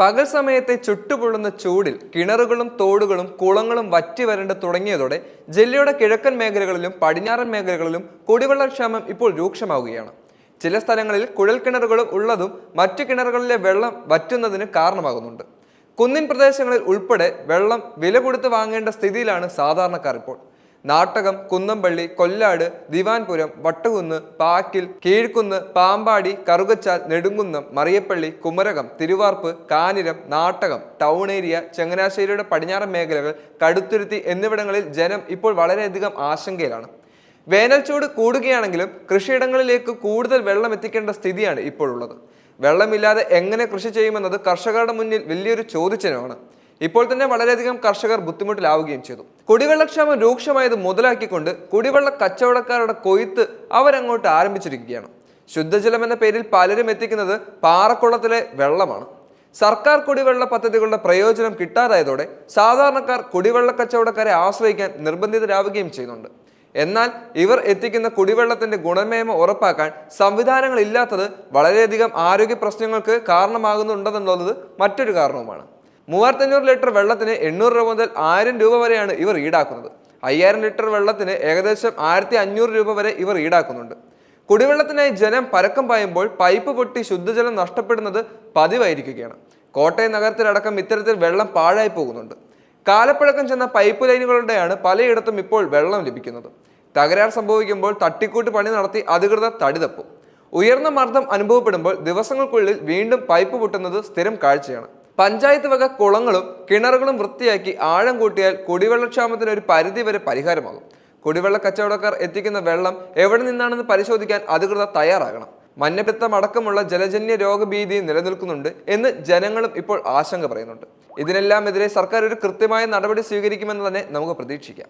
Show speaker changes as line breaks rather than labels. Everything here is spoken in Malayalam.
പകൽ സമയത്തെ ചുട്ടുപൊള്ളുന്ന ചൂടിൽ കിണറുകളും തോടുകളും കുളങ്ങളും വറ്റി വരണ്ട് തുടങ്ങിയതോടെ ജില്ലയുടെ കിഴക്കൻ മേഖലകളിലും പടിഞ്ഞാറൻ മേഖലകളിലും കുടിവെള്ളക്ഷാമം ഇപ്പോൾ രൂക്ഷമാവുകയാണ്. ചില സ്ഥലങ്ങളിൽ കുഴൽ കിണറുകളും ഉള്ളതും മറ്റു കിണറുകളിലെ വെള്ളം വറ്റുന്നതിന് കാരണമാകുന്നുണ്ട്. കുന്നിൻ പ്രദേശങ്ങളിൽ ഉൾപ്പെടെ വെള്ളം വില കൊടുത്ത് വാങ്ങേണ്ട സ്ഥിതിയിലാണ് സാധാരണക്കാർ ഇപ്പോൾ. നാട്ടകം കുന്നംപള്ളി കൊല്ലാട് ദിവാൻപുരം വട്ടുകുന്ന് പാക്കിൽ കീഴ്ക്കുന്ന് പാമ്പാടി കറുകച്ചാൽ നെടുങ്കുന്നം മറിയപ്പള്ളി കുമരകം തിരുവാർപ്പ് കാനിരം നാട്ടകം ടൗൺ ഏരിയ ചങ്ങനാശ്ശേരിയുടെ പടിഞ്ഞാറൻ മേഖലകൾ കടുത്തുരുത്തി എന്നിവിടങ്ങളിൽ ജനം ഇപ്പോൾ വളരെയധികം ആശങ്കയിലാണ്. വേനൽച്ചൂട് കൂടുകയാണെങ്കിലും കൃഷിയിടങ്ങളിലേക്ക് കൂടുതൽ വെള്ളം എത്തിക്കേണ്ട സ്ഥിതിയാണ് ഇപ്പോഴുള്ളത്. വെള്ളമില്ലാതെ എങ്ങനെ കൃഷി ചെയ്യുമെന്നത് കർഷകരുടെ മുന്നിൽ വലിയൊരു ചോദ്യചിഹ്നമാണ്. ഇപ്പോൾ തന്നെ വളരെയധികം കർഷകർ ബുദ്ധിമുട്ടിലാവുകയും ചെയ്തു. കുടിവെള്ളക്ഷാമം രൂക്ഷമായത് മുതലാക്കിക്കൊണ്ട് കുടിവെള്ള കച്ചവടക്കാരുടെ കൊയ്ത്ത് അവരങ്ങോട്ട് ആരംഭിച്ചിരിക്കുകയാണ്. ശുദ്ധജലം എന്ന പേരിൽ പലരും എത്തിക്കുന്നത് പാറക്കുളത്തിലെ വെള്ളമാണ്. സർക്കാർ കുടിവെള്ള പദ്ധതികളുടെ പ്രയോജനം കിട്ടാതായതോടെ സാധാരണക്കാർ കുടിവെള്ള കച്ചവടക്കാരെ ആശ്രയിക്കാൻ നിർബന്ധിതരാവുകയും ചെയ്യുന്നുണ്ട്. എന്നാൽ ഇവർ എത്തിക്കുന്ന കുടിവെള്ളത്തിന്റെ ഗുണമേന്മ ഉറപ്പാക്കാൻ സംവിധാനങ്ങൾ ഇല്ലാത്തത് വളരെയധികം ആരോഗ്യ പ്രശ്നങ്ങൾക്ക് കാരണമാകുന്നുണ്ടെന്നുള്ളത് മറ്റൊരു കാരണവുമാണ്. മൂവായിരത്തഞ്ഞൂറ് ലിറ്റർ വെള്ളത്തിന് എണ്ണൂറ് രൂപ മുതൽ ആയിരം രൂപ വരെയാണ് ഇവർ ഈടാക്കുന്നത്. അയ്യായിരം ലിറ്റർ വെള്ളത്തിന് ഏകദേശം ആയിരത്തി അഞ്ഞൂറ് രൂപ വരെ ഇവർ ഈടാക്കുന്നുണ്ട്. കുടിവെള്ളത്തിനായി ജനം പരക്കം പായുമ്പോൾ പൈപ്പ് പൊട്ടി ശുദ്ധജലം നഷ്ടപ്പെടുന്നത് പതിവായിരിക്കുകയാണ്. കോട്ടയം നഗരത്തിലടക്കം ഇത്തരത്തിൽ വെള്ളം പാഴായി പോകുന്നുണ്ട്. കാലപ്പഴക്കം ചെന്ന പൈപ്പ് ലൈനുകളുടെയാണ് പലയിടത്തും ഇപ്പോൾ വെള്ളം ലഭിക്കുന്നത്. തകരാർ സംഭവിക്കുമ്പോൾ തട്ടിക്കൂട്ട് പണി നടത്തി അധികൃതർ തടിതപ്പും. ഉയർന്ന മർദ്ദം അനുഭവപ്പെടുമ്പോൾ ദിവസങ്ങൾക്കുള്ളിൽ വീണ്ടും പൈപ്പ് പൊട്ടുന്നത് സ്ഥിരം കാഴ്ചയാണ്. പഞ്ചായത്ത് വക കുളങ്ങളും കിണറുകളും വൃത്തിയാക്കി ആഴം കൂട്ടിയാൽ കുടിവെള്ളക്ഷാമത്തിന് ഒരു പരിധി വരെ പരിഹാരമാകും. കുടിവെള്ള കച്ചവടക്കാർ എത്തിക്കുന്ന വെള്ളം എവിടെ നിന്നാണെന്ന് പരിശോധിക്കാൻ അധികൃതർ തയ്യാറാകണം. മഞ്ഞപ്പിത്തം അടക്കമുള്ള ജലജന്യ രോഗഭീതി നിലനിൽക്കുന്നുണ്ട് എന്ന് ജനങ്ങളും ഇപ്പോൾ ആശങ്ക പറയുന്നുണ്ട്. ഇതിനെല്ലാം എതിരെ സർക്കാർ ഒരു കൃത്യമായ നടപടി സ്വീകരിക്കുമെന്ന് തന്നെ നമുക്ക് പ്രതീക്ഷിക്കാം.